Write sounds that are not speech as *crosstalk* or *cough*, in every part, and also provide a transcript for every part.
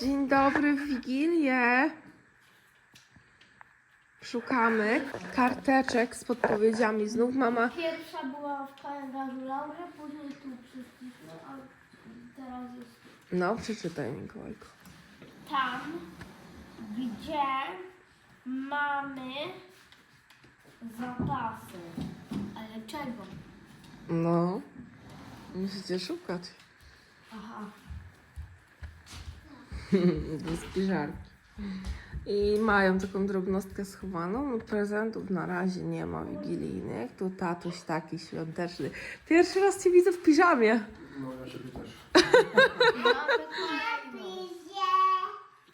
Dzień dobry w Wigilię. Szukamy karteczek z podpowiedziami. Znów mama. Pierwsza była w kalendarzu Laury, później tu przyszliśmy, a teraz jest No, przeczytaj Mikołajku. tam, gdzie mamy zapasy. Ale czego? No, musicie szukać. Aha. *laughs* Do spiżarki. I mają taką drobnostkę schowaną. No, prezentów na razie nie ma wigilijnych. Tu tatuś taki świąteczny. Pierwszy raz cię widzę w piżamie. No ja siebie też.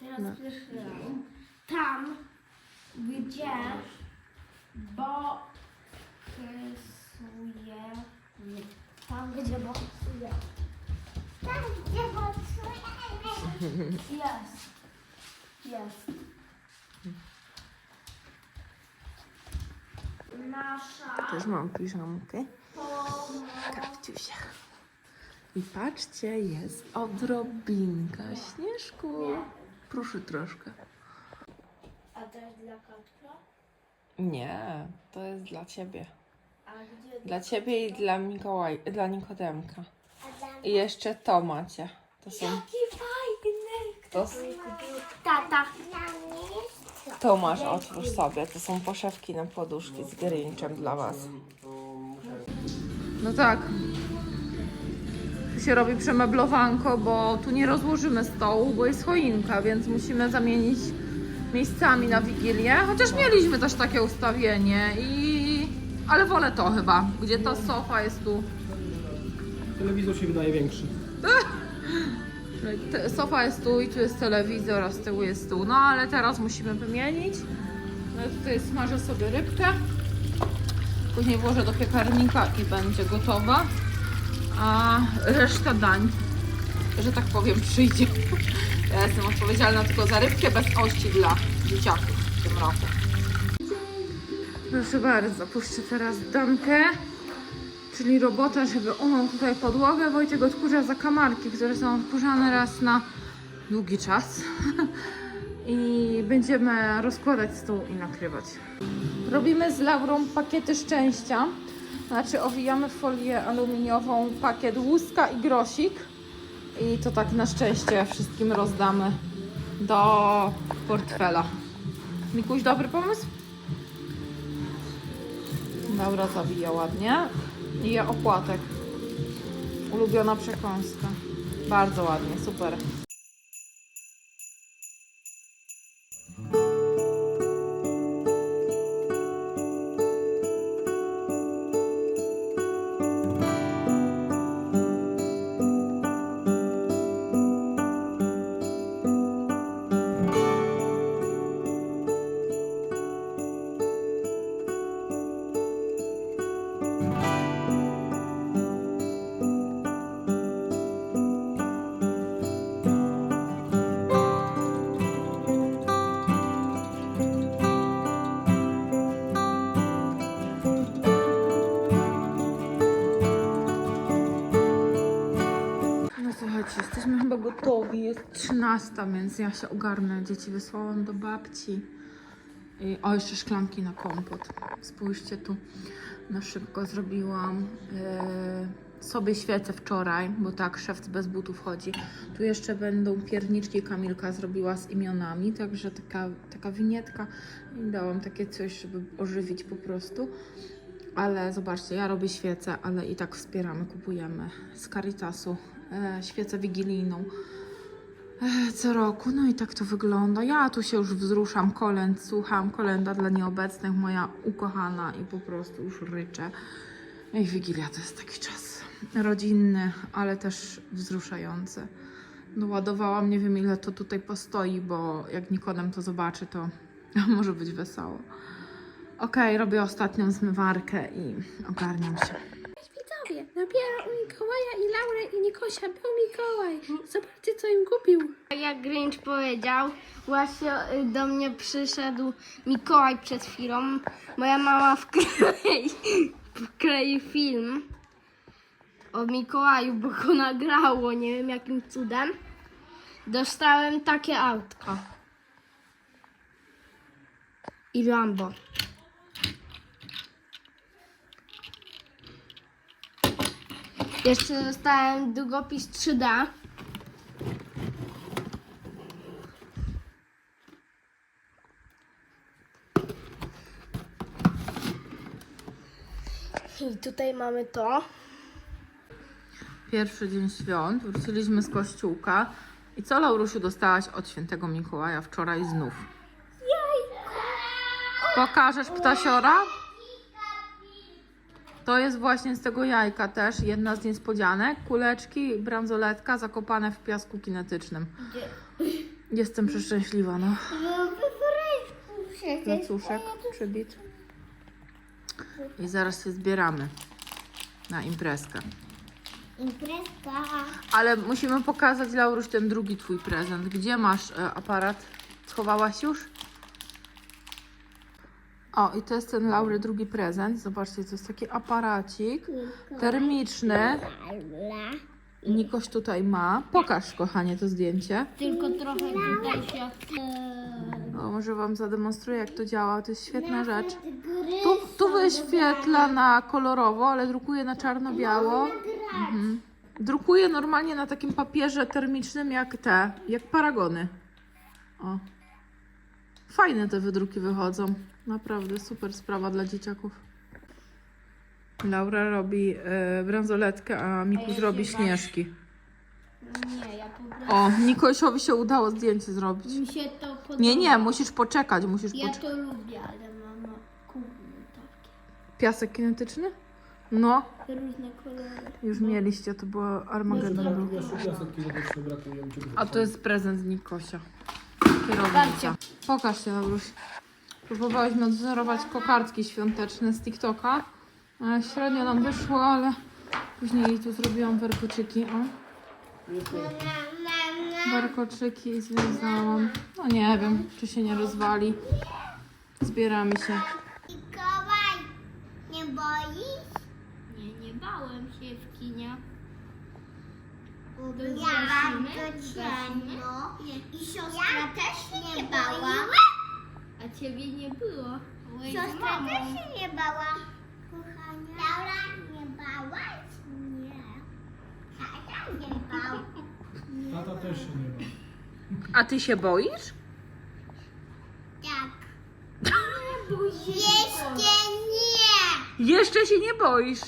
Teraz pierwszy raz. Tam, gdzie boksuje. Tam, gdzie boksuje. Tam, gdzie boksuje. Jest. Jest. Nasza Też mam piżamkę. pomoc. Kapciusia. I patrzcie, jest odrobinka śnieżku. Proszę troszkę. A też dla Katka? Nie, to jest dla ciebie. A gdzie Dla ciebie i dla Mikołaj, dla Nikodemka. I jeszcze to macie. To są, Jaki! To, s- Tata. to masz, otwórz sobie. To są poszewki na poduszki z Grinczem dla was. No tak. Tu się robi przemeblowanko, bo tu nie rozłożymy stołu, bo jest choinka, więc musimy zamienić miejscami na Wigilię. Chociaż mieliśmy też takie ustawienie i... Ale wolę to chyba, gdzie ta sofa jest tu. Telewizor się wydaje większy. *laughs* Sofa jest tu i tu jest telewizor, a z tyłu jest tu. No ale teraz musimy wymienić. No tutaj smażę sobie rybkę. Później włożę do piekarnika i będzie gotowa. A reszta dań, że tak powiem, przyjdzie. *laughs* Ja jestem odpowiedzialna tylko za rybkę bez ości dla dzieciaków w tym roku. Proszę bardzo, puszczę teraz dankę. Czyli robota, żeby umył tutaj podłogę. Wojciech odkurza zakamarki, które są odkurzane raz na długi czas. *laughs* I będziemy rozkładać stół i nakrywać. Robimy z Laurą pakiety szczęścia. Znaczy owijamy w folię aluminiową pakiet łuska i grosik. I to tak na szczęście wszystkim rozdamy do portfela. Mikuś, dobry pomysł? Laura zawija ładnie. I je opłatek. Ulubiona przekąska. Bardzo ładnie, super. Chyba gotowi. Jest 13, więc ja się ogarnę. Dzieci wysłałam do babci. I, o, jeszcze szklanki na kompot. Spójrzcie tu. Na szybko zrobiłam e, sobie świecę wczoraj, bo tak, szef bez butów chodzi. Tu jeszcze będą pierniczki Kamilka zrobiła z imionami, także taka, taka winietka. I dałam takie coś, żeby ożywić po prostu. Ale zobaczcie, ja robię świecę, ale i tak wspieramy, kupujemy z Caritasu świecę wigilijną e, co roku. No i tak to wygląda. Ja tu się już wzruszam, kolęd, słucham, kolenda dla nieobecnych, moja ukochana i po prostu już ryczę. I Wigilia to jest taki czas rodzinny, ale też wzruszający. Doładowałam, nie wiem ile to tutaj postoi, bo jak Nikodem to zobaczy, to *laughs* może być wesoło. Okej, robię ostatnią zmywarkę i ogarniam się. Dopiero u Mikołaja i Laury i Nikosia był Mikołaj. Zobaczcie, co im kupił. Jak Grinch powiedział, właśnie y, do mnie przyszedł Mikołaj przed chwilą. Moja mama wklei, wklei film o Mikołaju, bo go nagrało, nie wiem jakim cudem. dostałem takie autko. I Lambo. Jeszcze dostałem długopis 3D. I tutaj mamy to. Pierwszy dzień świąt, wróciliśmy z kościółka. I co, Laurusiu, dostałaś od świętego Mikołaja wczoraj znów? Pokażesz ptasiora? To jest właśnie z tego jajka też jedna z niespodzianek. Kuleczki, bransoletka zakopane w piasku kinetycznym. Jestem przeszczęśliwa, no. Placuszek przybit. I zaraz się zbieramy na imprezkę. Imprezka. Ale musimy pokazać, Lauruś, ten drugi twój prezent. Gdzie masz e, aparat? Schowałaś już? O, i to jest ten Laury drugi prezent. Zobaczcie, to jest taki aparacik termiczny. Nikoś tutaj ma. Pokaż, kochanie, to zdjęcie. Tylko trochę tutaj się. O, może Wam zademonstruję, jak to działa. To jest świetna rzecz. Tu, tu wyświetla na kolorowo, ale drukuje na czarno-biało. Mhm. Drukuje normalnie na takim papierze termicznym jak te, jak paragony. O. Fajne te wydruki wychodzą. Naprawdę super sprawa dla dzieciaków. Laura robi e, bransoletkę, a Mikuś robi śnieżki. Nie, ja po prostu. O, Nikosiowi się udało zdjęcie zrobić. Mi się to podoba. Nie, nie, musisz poczekać, musisz Ja poczekać. to lubię, ale mama kupił takie. Piasek kinetyczny? No, Różne kolory. już mieliście, to było Armagedon. Jeszcze piasek kinetyczny brakuje. mi A to jest prezent z Nikosia. Kierownica. Pokaż się, Lauruś. Próbowałyśmy odwzorować kokardki świąteczne z TikToka. E, Średnio nam wyszło, ale później tu zrobiłam warkoczyki. O, warkoczyki związałam. No nie wiem, czy się nie rozwali. Zbieramy się. Mikołaj, nie boisz? Nie, nie bałem się w kinie. Ja bardzo ciemno. I siostra też się nie bała. A ciebie nie było. Z Siostra mamą. też się nie bała. Kochania. Laura, nie bałaś? Nie. Tata nie bał. *laughs* Tata też się nie ma. A ty się boisz? Tak. Jeszcze nie. Jeszcze się nie boisz.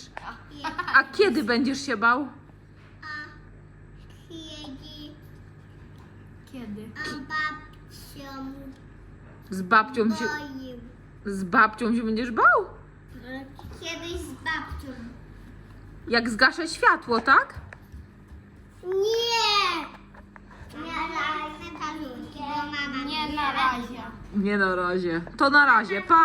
A kiedy będziesz się bał? A kiedy Kiedy? a babcią Z babcią się, boił. z babcią się będziesz bał? Kiedyś z babcią. Jak zgaszę światło, tak? Nie! Nie razie, bo mama Nie na razie. Nie na razie. To na razie, pa!